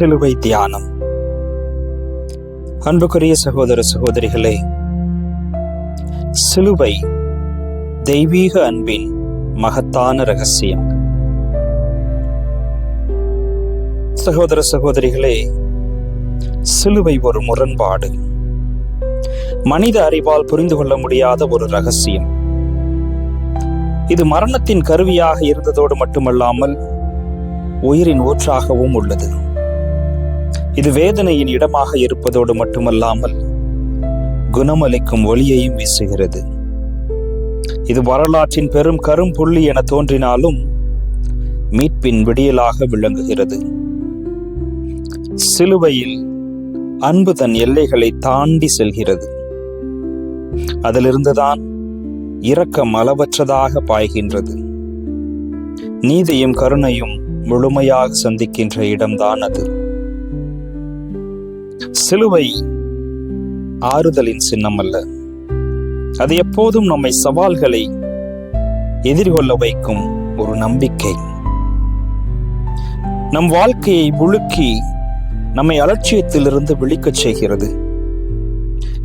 சிலுவை தியானம். அன்புக்குரிய சகோதர சகோதரிகளே சிலுவை தெய்வீக அன்பின் மகத்தான ரகசியம். சகோதர சகோதரிகளே சிலுவை ஒரு முரண்பாடு. மனித அறிவால் புரிந்து கொள்ள முடியாத ஒரு ரகசியம். இது மரணத்தின் கருவியாக இருந்ததோடு மட்டுமல்லாமல் உயிரின் ஊற்றாகவும் உள்ளது. இது வேதனையின் இடமாக இருப்பதோடு மட்டுமல்லாமல் குணமளிக்கும் ஒளியையும் வீசுகிறது. இது வரலாற்றின் பெரும் கரும்புள்ளி என தோன்றினாலும் மீட்பின் விடியலாக விளங்குகிறது. சிலுவையில் அன்பு தன் எல்லைகளை தாண்டி செல்கிறது. அதிலிருந்துதான் இரக்கம் அளவற்றதாக பாய்கின்றது. நீதியும் கருணையும் முழுமையாக சந்திக்கின்ற இடம்தான் அது. சிலுவை ஆறுதலின் சின்னம் அல்ல அது எப்போதும் நம்மை சவால்களை எதிர்கொள்ள வைக்கும் ஒரு நம்பிக்கை. நம் வாழ்க்கையை முழுக்கி நம்மை அலட்சியத்திலிருந்து விழிக்கச் செய்கிறது.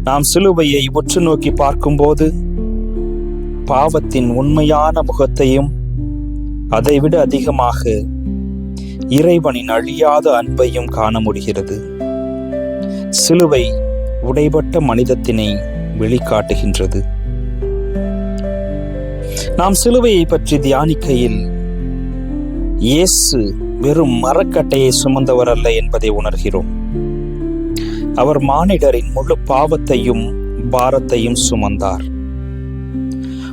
நாம் சிலுவையை உற்று நோக்கி பார்க்கும்போது பாவத்தின் உண்மையான முகத்தையும் அதைவிட அதிகமாக இறைவனின் அழியாத அன்பையும் காண முடிகிறது. சிலுவை உடைபட்ட மனிதத்தினை வெளிக்காட்டுகின்றது. நாம் சிலுவையை பற்றி தியானிக்கையில் இயேசு வெறும் மரக்கட்டையை சுமந்தவர் அல்ல என்பதை உணர்கிறோம். அவர் மானிடரின் முழு பாவத்தையும் பாரத்தையும் சுமந்தார்.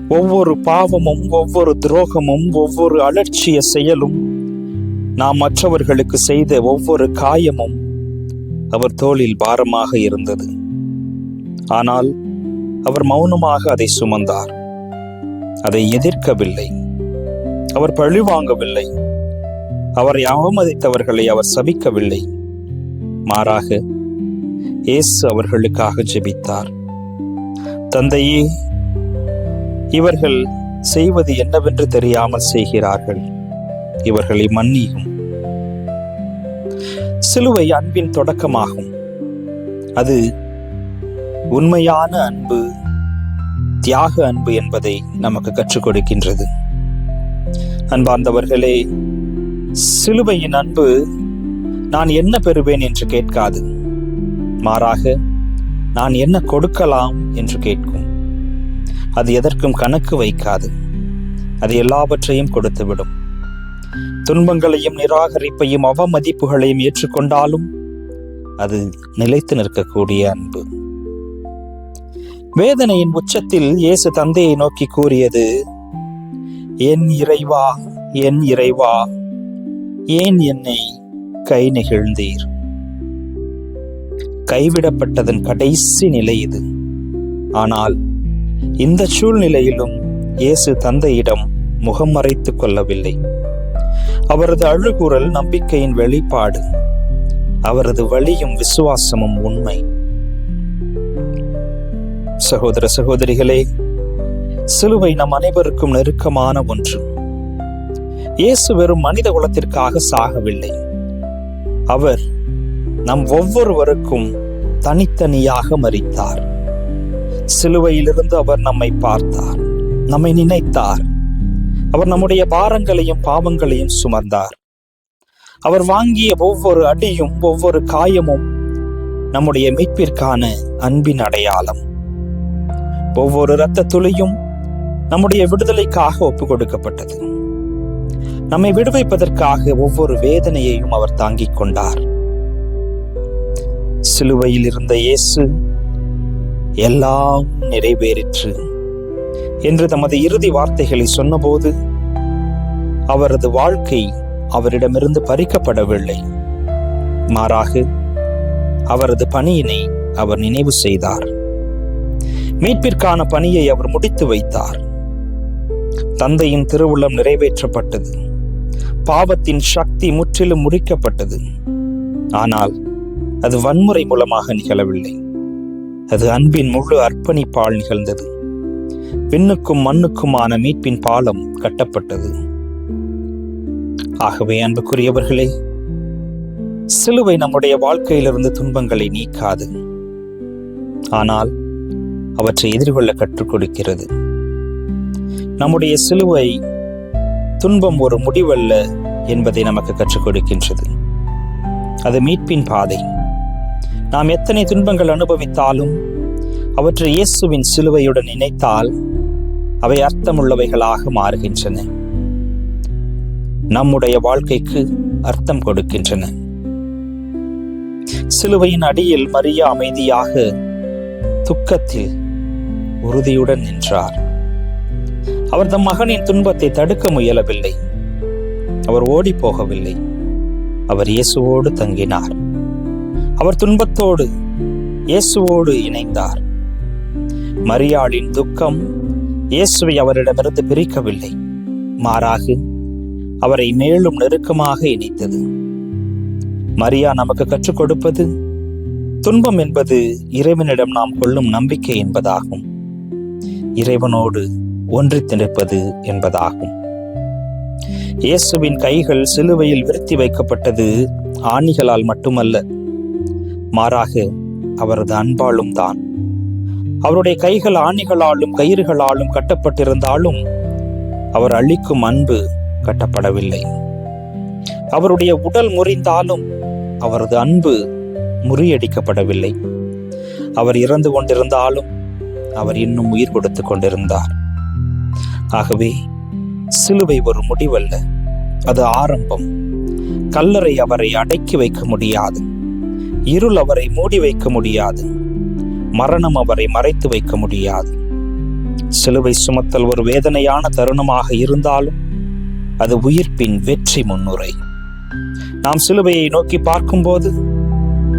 ஒவ்வொரு பாவமும் ஒவ்வொரு துரோகமும் ஒவ்வொரு அலட்சிய செயலும் நாம் மற்றவர்களுக்கு செய்த ஒவ்வொரு காயமும் அவர் தோளில் பாரமாக இருந்தது. ஆனால் அவர் மௌனமாக அதை சுமந்தார். அதை எதிர்க்கவில்லை. அவர் பழிவாங்கவில்லை அவரை அவமதித்தவர்களை அவர் சபிக்கவில்லை. மாறாக இயேசு அவர்களுக்காக ஜெபித்தார். தந்தையே இவர்கள் செய்வது என்னவென்று தெரியாமல் செய்கிறார்கள். இவர்களை மன்னியும். சிலுவை அன்பின் தொடக்கமாகும். அது உண்மையான அன்பு தியாக அன்பு என்பதை நமக்கு கற்றுக் கொடுக்கின்றது. அன்பார்ந்தவர்களே சிலுவையின் அன்பு நான் என்ன பெறுவேன் என்று கேட்காது. மாறாக நான் என்ன கொடுக்கலாம் என்று கேட்கும். அது எதற்கும் கணக்கு வைக்காது. அது எல்லாவற்றையும் கொடுத்துவிடும். துன்பங்களையும் நிராகரிப்பையும் அவமதிப்புகளையும் ஏற்றுக்கொண்டாலும் அது நிலைத்து நிற்கக்கூடிய அன்பு. வேதனையின் உச்சத்தில் இயேசு தந்தையை நோக்கி கூறியது என் இறைவா என் இறைவா ஏன் என்னை கை நெகிழ்ந்தீர்? கைவிடப்பட்டதன் கடைசி நிலை இது. ஆனால் இந்த சூழ்நிலையிலும் இயேசு தந்தையிடம் முகம் மறைத்துக் கொள்ளவில்லை. அவரது அழுகுரல் நம்பிக்கையின் வெளிப்பாடு. அவரது வழியும் விசுவாசமும் உண்மை. சகோதர சகோதரிகளே சிலுவை நம் அனைவருக்கும் நெருக்கமான ஒன்று. இயேசு வெறும் மனித குலத்திற்காக சாகவில்லை. அவர் நம் ஒவ்வொருவருக்கும் தனித்தனியாக மறித்தார் சிலுவையிலிருந்து அவர் நம்மை பார்த்தார் நம்மை நினைத்தார். அவர் நம்முடைய பாரங்களையும் பாவங்களையும் சுமந்தார். அவர் வாங்கிய ஒவ்வொரு அடியும் ஒவ்வொரு காயமும் நம்முடைய மீட்பிற்கான அன்பின் அடையாளம். ஒவ்வொரு இரத்த துளியும் நம்முடைய விடுதலைக்காக ஒப்பு கொடுக்கப்பட்டது நம்மை விடுவிப்பதற்காக ஒவ்வொரு வேதனையையும் அவர் தாங்கிக் கொண்டார். சிலுவையில் இருந்த இயேசு எல்லாம் நிறைவேறிற்று. என்று தமது இறுதி வார்த்தைகளை சொன்னபோது அவரது வாழ்க்கை அவரிடமிருந்து பறிக்கப்படவில்லை. மாறாக அவரது பணியினை அவர் நினைவு செய்தார். மீட்பிற்கான பணியை அவர் முடித்து வைத்தார். தந்தையின் திருவுள்ளம் நிறைவேற்றப்பட்டது. பாவத்தின் சக்தி முற்றிலும் முடிக்கப்பட்டது ஆனால் அது வன்முறை மூலமாக நிகழவில்லை. அது அன்பின் முழு அர்ப்பணிப்பால் நிகழ்ந்தது. விண்ணுக்கும் மண்ணுக்குமான மீட்பின் பாலம் கட்டப்பட்டது. ஆகவே அன்புக்குரியவர்களே சிலுவை நம்முடைய வாழ்க்கையிலிருந்து துன்பங்களை நீக்காது. ஆனால் அவற்றை எதிர்கொள்ள கற்றுக் கொடுக்கிறது. நம்முடைய சிலுவை துன்பம் ஒரு முடிவல்ல என்பதை நமக்கு கற்றுக் கொடுக்கின்றது. அது மீட்பின் பாதை. நாம் எத்தனை துன்பங்கள் அனுபவித்தாலும் அவற்றை இயேசுவின் சிலுவையுடன் இணைத்தால் அவை அர்த்தமுள்ளவைகளாக மாறுகின்றன. நம்முடைய வாழ்க்கைக்கு அர்த்தம் கொடுக்கின்றன. சிலுவையின் அடியில் மரியா அமைதியாக துக்கத்தில் உறுதியுடன் நின்றார். அவர் தம் மகனின் துன்பத்தை தடுக்க முயலவில்லை. அவர் ஓடி போகவில்லை அவர் இயேசுவோடு தங்கினார். அவர் துன்பத்தோடு இயேசுவோடு இணைந்தார். மரியாளின் துக்கம் இயேசுவை அவரிடமிருந்து பிரிக்கவில்லை. மாறாக அவரை மேலும் நெருக்கமாக இணைத்தது. மரியா நமக்கு கற்றுக் கொடுப்பது துன்பம் என்பது இறைவனிடம் நாம் கொள்ளும் நம்பிக்கை என்பதாகும். இறைவனோடு ஒன்றித்து நிற்பது என்பதாகும். இயேசுவின் கைகள் சிலுவையில் விருத்தி வைக்கப்பட்டது ஆணிகளால் மட்டுமல்ல மாறாக அவரது அன்பாலும் தான். அவருடைய கைகள் ஆணிகளாலும் கயிறுகளாலும் கட்டப்பட்டிருந்தாலும் அவர் அளிக்கும் அன்பு கட்டப்படவில்லை. அவருடைய உடல் முறிந்தாலும் அவரது அன்பு முறியடிக்கப்படவில்லை. அவர் இறந்து கொண்டிருந்தாலும் அவர் இன்னும் உயிர் கொடுத்து கொண்டிருந்தார். ஆகவே சிலுவை ஒரு முடிவல்ல. அது ஆரம்பம். கல்லறை அவரை அடக்கி வைக்க முடியாது. இருள் அவரை மூடி வைக்க முடியாது. மரணம் அவரை மறைத்து வைக்க முடியாது. சிலுவை சுமத்தல் ஒரு வேதனையான தருணமாக இருந்தாலும் அது உயிர்ப்பின் வெற்றி முன்னுரை. நாம் சிலுவையை நோக்கி பார்க்கும்போது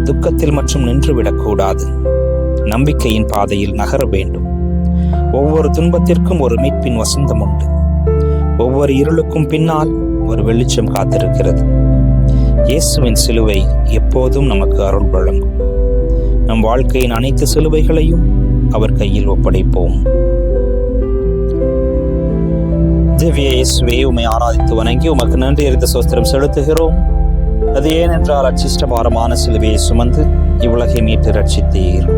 துக்கத்தில் மற்றும் நின்றுவிடக்கூடாது நம்பிக்கையின் பாதையில் நகர வேண்டும். ஒவ்வொரு துன்பத்திற்கும் ஒரு மீட்பின் வசந்தம் உண்டு. ஒவ்வொரு இருளுக்கும் பின்னால் ஒரு வெளிச்சம் காத்திருக்கிறது. இயேசுவின் சிலுவை எப்போதும் நமக்கு அருள் வழங்கும். நம் வாழ்க்கையின் அனைத்து சிலுவைகளையும் அவர் கையில் ஒப்படைப்போம். திவ்ய இயேசுவே உமை ஆராதித்து வணங்கி உமக்கு நன்றி அறிந்த சோஸ்திரம் செலுத்துகிறோம். அது ஏனென்றால் அச்சிஷ்டபாரமான சிலுவையை சுமந்து இவ்வுலகை மீட்டு ரட்சித்தீர்